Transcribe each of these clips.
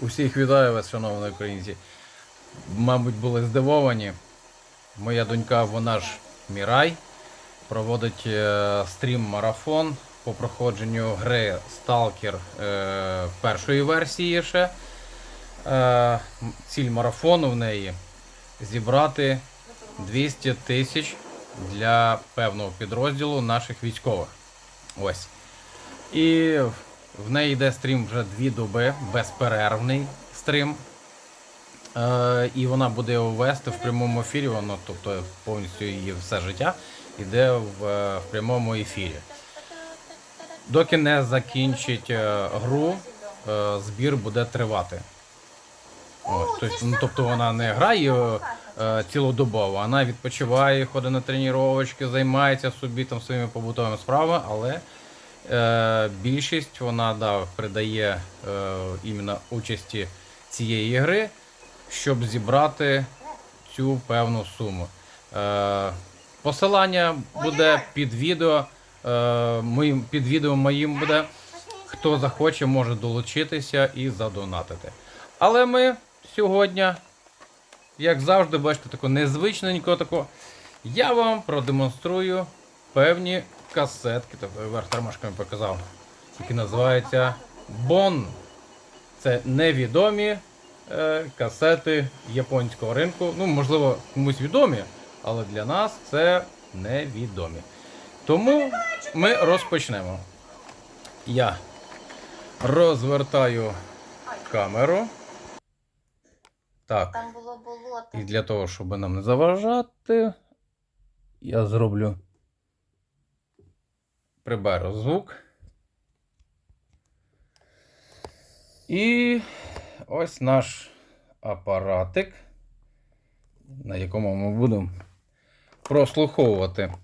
Усіх вітаю вас, шановні українці. Мабуть, були здивовані. Моя донька, вона ж Мірай, проводить е, стрім-марафон по проходженню гри Stalker е, першої версії ще. Е, ціль марафону в неї зібрати 200 тисяч для певного підрозділу наших військових. Ось. І в неї йде стрім вже дві доби, безперервний стрім. Е, і вона буде його вести в прямому ефірі, воно, тобто повністю її все життя йде в, е, в прямому ефірі. Доки не закінчить е, гру, е, збір буде тривати. Ось, тобто, ну, тобто вона не грає е, цілодобово, вона відпочиває, ходить на тренувачки, займається собі там своїми побутовими справами, але е, більшість вона да, придає е, іменно участі цієї гри, щоб зібрати цю певну суму. Е, посилання буде під відео. Моїм, під відео моїм буде. Хто захоче, може долучитися і задонатити. Але ми сьогодні, як завжди, бачите, тако незвичненько тако. Я вам продемонструю певні касетки. Тобто верх тормашками показав, які називаються Бон. Це невідомі е, касети японського ринку. Ну, можливо, комусь відомі, але для нас це невідомі. Тому ми розпочнемо. Я розвертаю камеру. Так. Там було болото. І для того, щоб нам не заважати, я зроблю. Приберу звук. І ось наш апаратик, на якому ми будемо прослуховувати,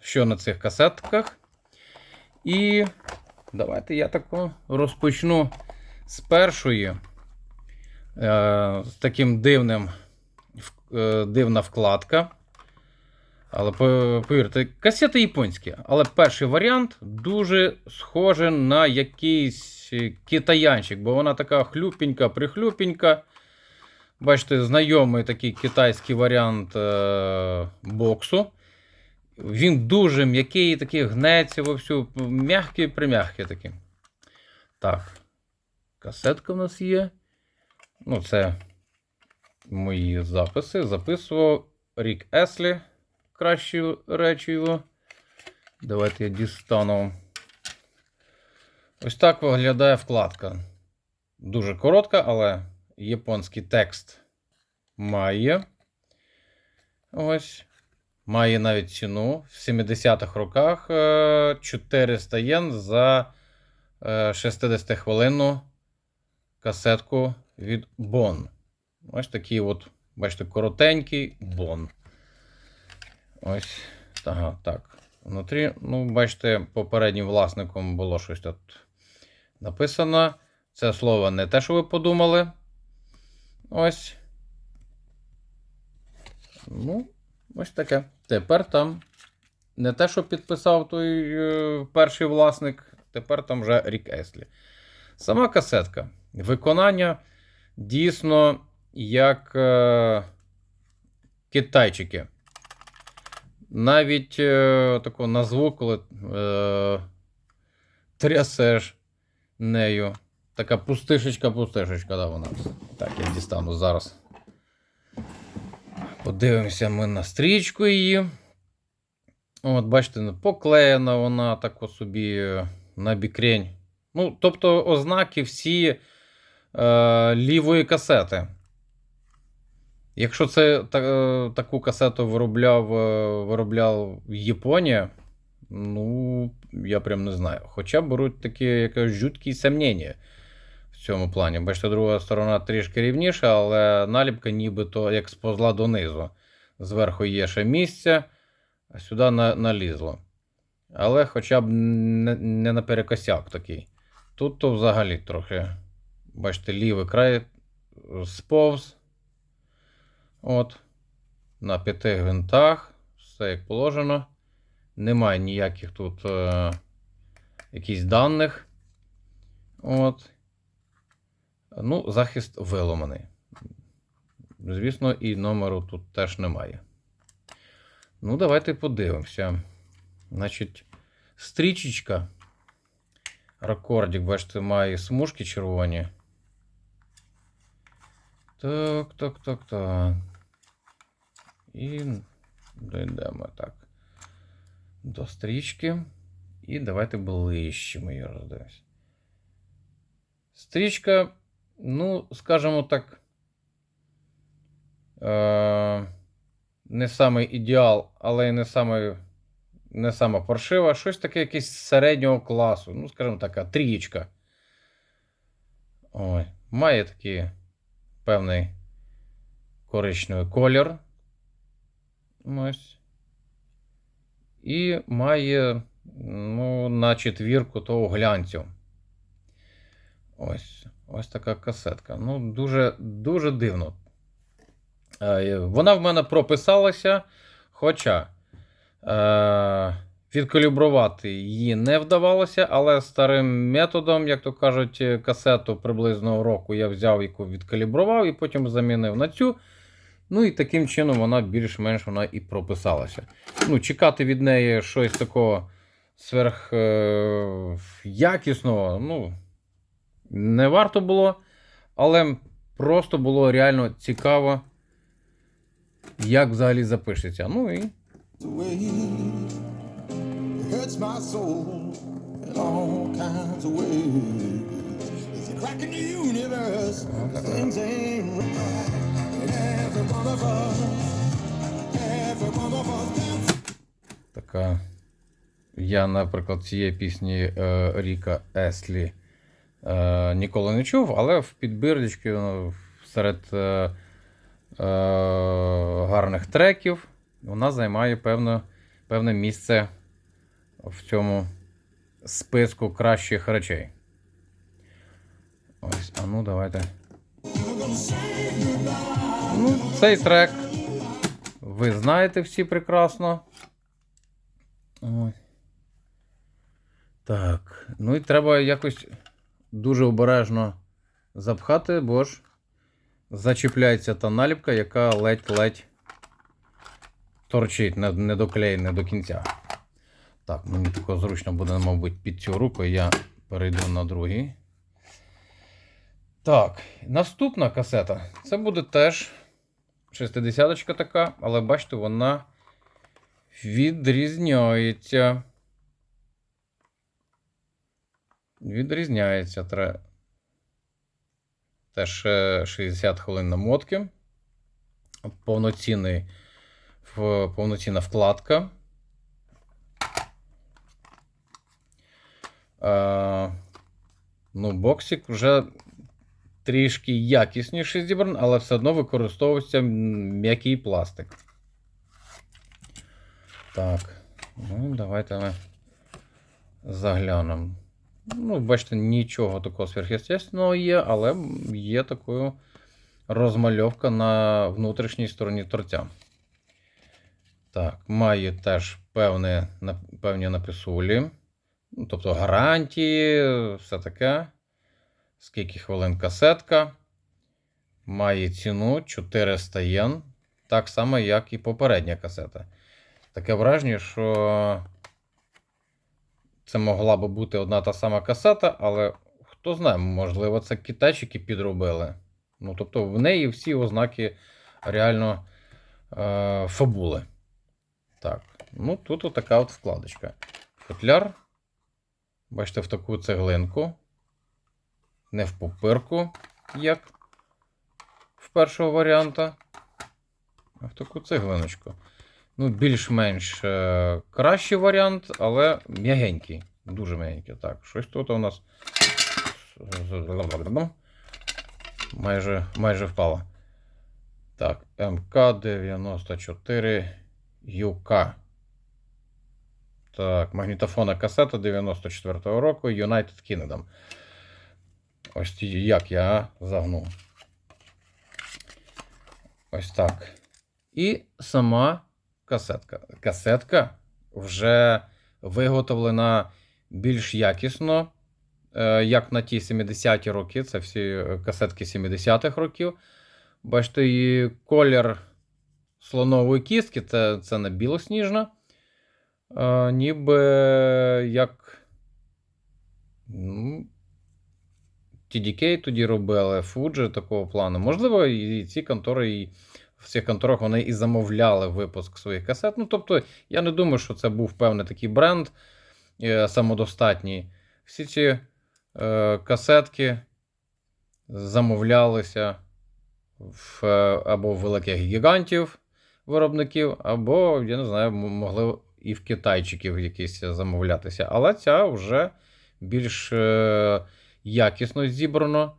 що на цих касетках. І давайте я тако розпочну з першої. Е, з таким дивним е, дивна вкладка. Але повірте, касети японські. Але перший варіант дуже схожий на якийсь китаянчик, бо вона така хлюпенька, прихлюпенька. Бачите, знайомий такий китайський варіант е, боксу. Він дуже м'який, такий гнеться вовсю, м'який прим'який такий. Так. Касетка в нас є. Ну, це мої записи. Записував Рік Еслі. Кращі речі його. Давайте я дістану. Ось так виглядає вкладка. Дуже коротка, але японський текст має. Ось. Має навіть ціну в 70-х роках е, 400 єн за е, 60 хвилинну касетку від Бон. Ось такий от, бачите, коротенький Бон. Ось. Ага, так. Внутрі, ну, бачите, попереднім власником було щось тут написано. Це слово не те, що ви подумали. Ось. Ну, ось таке. Тепер там не те, що підписав той е, перший власник, тепер там вже Рік Еслі. Сама касетка. Виконання дійсно як е, китайчики. Навіть е, таку назву, коли е, трясеш нею. Така пустишечка-пустишечка, да, вона. Так, я дістану зараз. Подивимося ми на стрічку її. От, бачите, поклеєна вона так собі е, на бікрень. Ну, тобто, ознаки всі е, лівої касети. Якщо це та, е, таку касету виробляв, е, виробляв Японія, ну, я прям не знаю. Хоча беруть такі якось жуткі сумніння в цьому плані. Бачите, друга сторона трішки рівніша, але наліпка нібито як сповзла донизу. Зверху є ще місце, а сюди на, налізло. Але хоча б не, не наперекосяк такий. Тут то взагалі трохи, бачите, лівий край сповз. От. На п'яти гвинтах. Все як положено. Немає ніяких тут е, якісь даних. От. Ну, захист виломаний. Звісно, і номеру тут теж немає. Ну, давайте подивимося. Значить, стрічечка. Рекордик, бачите, має смужки червоні. Так, так, так, так. І дійдемо так. До стрічки. І давайте ближче ми її роздивимося. Стрічка, ну, скажімо так. Е- не самий ідеал, але й не самий, не сама паршива. Щось таке якесь середнього класу. Ну, скажімо така, трієчка. Ой, має такий певний коричневий колір. Ось. І має, ну, на четвірку того глянцю. Ось. Ось така касетка. Ну, дуже, дуже дивно. Е, Вона в мене прописалася, хоча е, відкалібрувати її не вдавалося, але старим методом, як то кажуть, касету приблизно року я взяв, яку відкалібрував, і потім замінив на цю. Ну і таким чином вона більш-менш вона і прописалася. Ну, Чекати від неї щось такого сверх е, ну, не варто було, але просто було реально цікаво як взагалі запишеться. Ну і така. Я, наприклад, цієї пісні е, Ріка Еслі е, ніколи не чув, але в підбірнички ну, серед е, е, гарних треків вона займає певне, певне місце в цьому списку кращих речей. Ось, а ну давайте. Ну, цей трек ви знаєте всі прекрасно. Так. Ну і треба якось дуже обережно запхати, бо ж зачіпляється та наліпка, яка ледь-ледь торчить, не, не доклеєна до кінця. Так, мені тако зручно буде, мабуть, під цю руку. Я перейду на другий. Так, наступна касета. Це буде теж 60 така, але бачите, вона відрізняється. Відрізняється. Теж е, 60 хвилин намотки. Повноцінний, повноцінна вкладка. Е, ну, боксик вже трішки якісніше зібраний, але все одно використовується м'який пластик. Так, ну давайте ми заглянемо. Ну, бачите, нічого такого сверхъестественного є, але є такою розмальовка на внутрішній стороні торця. Так, має теж певне, певні написулі. Ну, тобто гарантії, все таке. Скільки хвилин касетка. Має ціну 400 єн. Так само, як і попередня касета. Таке враження, що це могла би бути одна та сама касета, але хто знає, можливо, це китайчики підробили. Ну, тобто, в неї всі ознаки реально е, фабули. Так, ну тут отака от вкладочка. Футляр. Бачите, в таку цеглинку. Не в пупирку, як в першого варіанта, а в таку цеглиночку. Ну, більш-менш е, кращий варіант, але м'ягенький. Дуже м'ягенький. Так, щось тут у нас майже, майже впало. Так, МК-94 ЮК. Так, магнітофонна касета 94-го року United Kingdom. Ось як я загнув. Ось так. І сама касетка. Касетка вже виготовлена більш якісно, е, як на ті 70-ті роки, це всі касетки 70-х років. Бачите, і колір слонової кістки це, це не білосніжна. Ніби як. Ну, TDK тоді робили, Fuji такого плану. Можливо, і ці контори, і в цих конторах вони і замовляли випуск своїх касет. Ну, тобто, я не думаю, що це був певний такий бренд е, самодостатній. Всі ці е, касетки замовлялися в, е, або в великих гігантів виробників, або, я не знаю, могли і в китайчиків якісь замовлятися. Але ця вже більш е, якісно зібрано.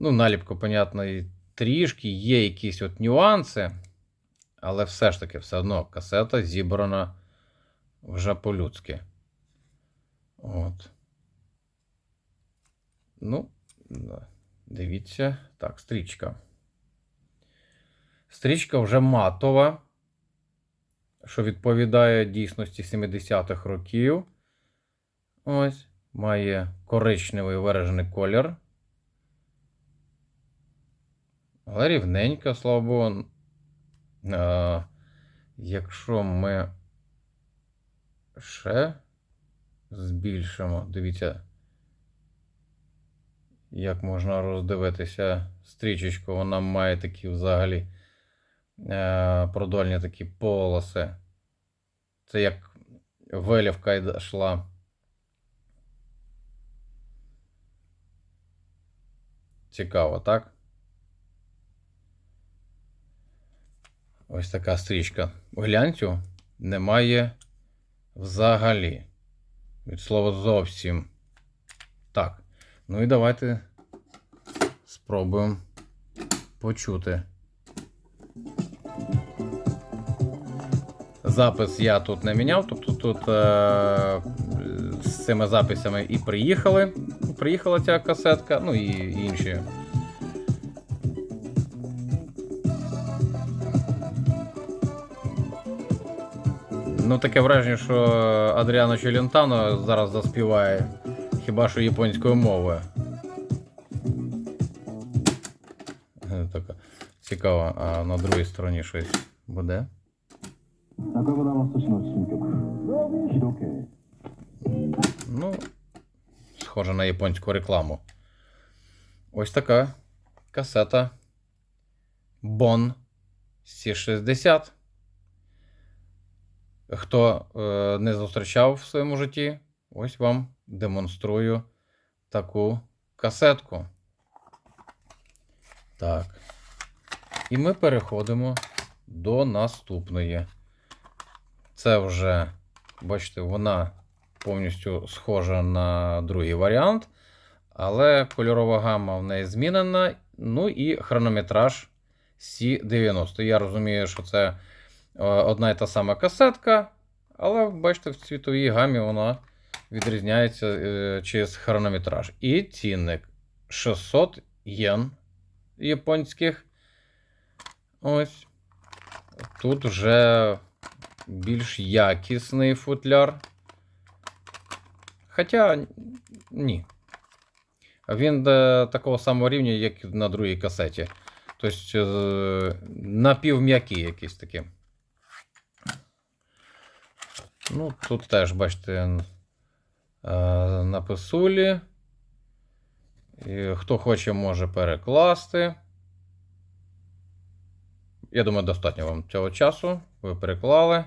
Ну, наліпко, понятно, і трішки є якісь от нюанси, але все ж таки, все одно касета зібрана вже по-людськи. От. Ну, дивіться. Так, стрічка. Стрічка вже матова, що відповідає дійсності 70-х років. Ось. Має коричневий виражений колір. Але рівненька, слава Богу. А, якщо ми ще збільшимо, дивіться, як можна роздивитися стрічечку, вона має такі взагалі е, продольні такі полоси. Це як вилівка йшла. Цікаво, так? Ось така стрічка. Глянцю немає взагалі. Від слова зовсім. Так. Ну і давайте спробуємо почути. Запис я тут не міняв, тобто тут е- з цими записями і приїхали приїхала ця касетка, ну і інші. Ну таке враження, що Адріано Челентано зараз заспіває хіба що японською мовою. Е, така цікава, а на другій стороні щось буде. Ну, схоже на японську рекламу. Ось така касета Bon C60. Хто е, не зустрічав в своєму житті, ось вам демонструю таку касетку. Так. І ми переходимо до наступної. Це вже, бачите, вона повністю схожа на другий варіант, але кольорова гама в неї змінена. Ну і хронометраж C90. Я розумію, що це е, одна і та сама касетка, але бачите, в цвітовій гамі вона відрізняється е, через хронометраж. І цінник 600 єн японських. Ось. Тут вже більш якісний футляр. Хоча ні. Він до такого самого рівня, як на другій касеті. Тобто напівм'які якісь такі. Ну, тут теж, бачите, е, на писулі. І хто хоче, може перекласти. Я думаю, достатньо вам цього часу. Ви переклали.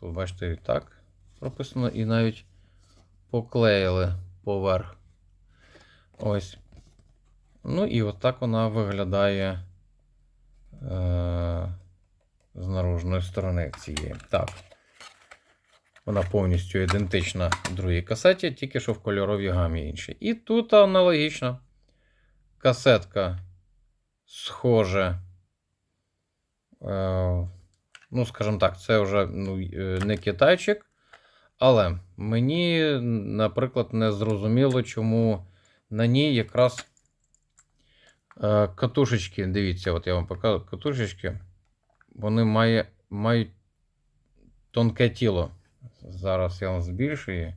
Тут, бачите, і так прописано, і навіть поклеїли поверх. Ось. Ну і отак вона виглядає е- з наружної сторони цієї. Так. Вона повністю ідентична другій касеті, тільки що в кольоровій гамі іншій. І тут аналогічно. Касетка схоже. Е- ну, скажімо так, це вже ну, е, не китайчик. Але мені, наприклад, не зрозуміло, чому на ній якраз е, катушечки. Дивіться, от я вам покажу катушечки. Вони має, мають тонке тіло. Зараз я вам збільшую.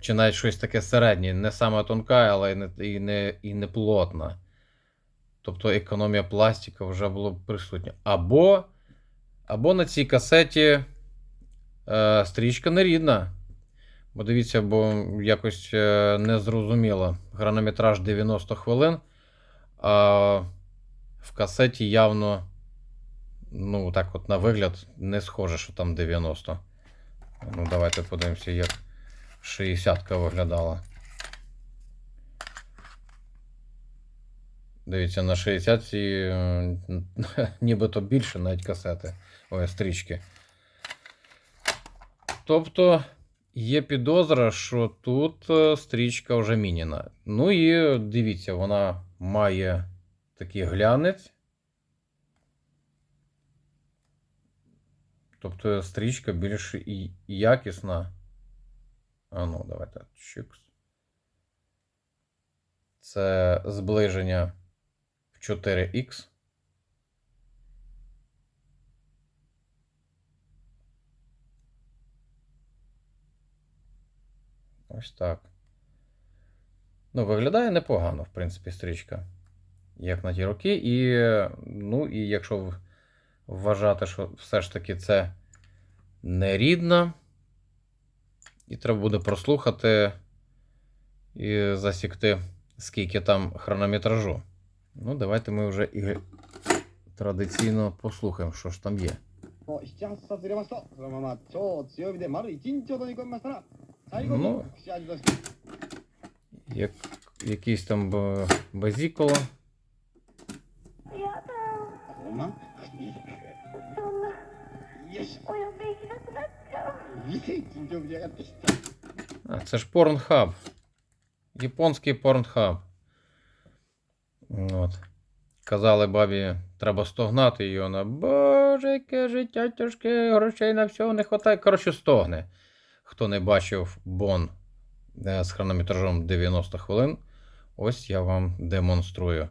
чи навіть щось таке середнє, не саме тонка, але і не, і не, і не плотна. Тобто економія пластика вже була присутня. Або, або на цій касеті е, стрічка нерідна. Бо дивіться, бо якось е, не. Хронометраж 90 хвилин, а в касеті явно, ну, так от на вигляд, не схоже, що там 90. Ну, давайте подивимося, як 60-ка виглядала. Дивіться, на 60 е, нібито більше навіть касети. Ой, стрічки. Тобто є підозра, що тут е, стрічка вже міняна. Ну і дивіться, вона має такий глянець. Тобто стрічка більш якісна. А ну, давайте. Чикс. Це зближення в 4х. Ось так. Ну, виглядає непогано, в принципі, стрічка. Як на ті роки. І, ну, і якщо вважати, що все ж таки це не рідна, і треба буде прослухати і засікти, скільки там хронометражу. Ну, давайте ми вже і традиційно послухаємо, що ж там є. Ну, як, якийсь там базіколо. А, це ж порнхаб. Японський порнхаб. От. Казали бабі, треба стогнати, і вона. Боже, яке життя тяжке, грошей на всього не вистачає. Коротше, стогне. Хто не бачив Бон е, з хронометражом 90 хвилин, ось я вам демонструю.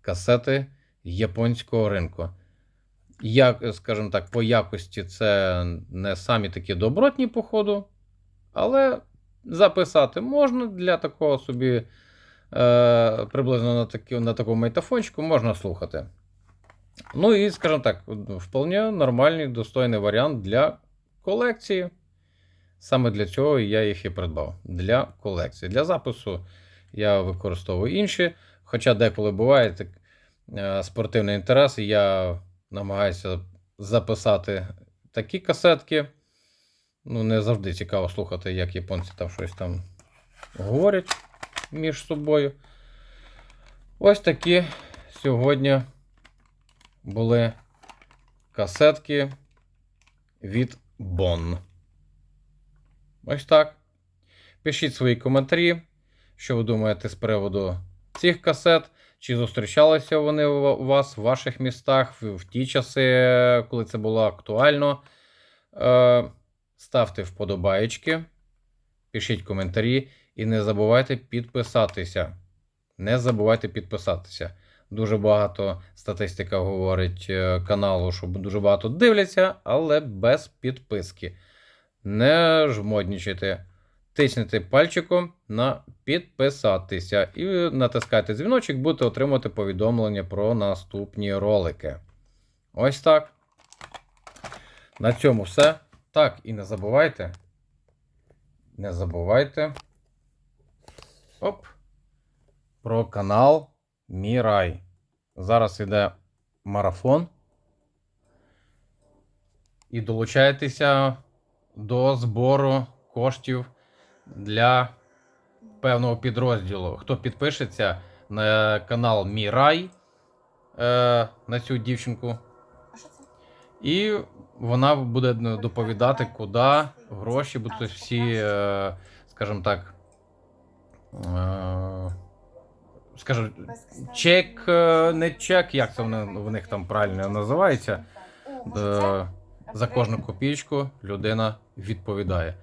Касети японського ринку. Як, скажімо так, по якості це не самі такі добротні, походу, але записати можна для такого собі е, приблизно на, такі, на такому майтафончику можна слухати. Ну і, скажімо так, вполне нормальний, достойний варіант для колекції. Саме для цього я їх і придбав. Для колекції. Для запису я використовую інші. Хоча деколи буває так, е, спортивний інтерес, я намагаюся записати такі касетки. Ну, не завжди цікаво слухати, як японці там щось там говорять між собою. Ось такі сьогодні були касетки від Bon. Ось так. Пишіть свої коментарі, що ви думаєте з приводу цих касет. Чи зустрічалися вони у вас в ваших містах в, ті часи, коли це було актуально? Е, ставте вподобаєчки, пишіть коментарі і не забувайте підписатися. Не забувайте підписатися. Дуже багато статистика говорить е, каналу, що дуже багато дивляться, але без підписки. Не жмоднічайте. Тиснете пальчиком на підписатися і натискайте дзвіночок, будете отримувати повідомлення про наступні ролики. Ось так. На цьому все. Так, і не забувайте. Не забувайте. Оп. Про канал Мірай. Зараз йде марафон. І долучайтеся до збору коштів для певного підрозділу. Хто підпишеться на канал Мірай е, на цю дівчинку. І вона буде доповідати, куди гроші будуть всі, е, скажімо так. Е, скажімо, чек, не чек, як це в них там правильно називається. За кожну копійку людина відповідає.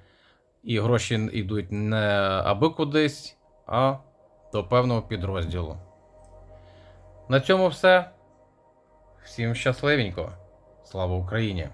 І гроші йдуть не аби кудись, а до певного підрозділу. На цьому все. Всім щасливенько. Слава Україні!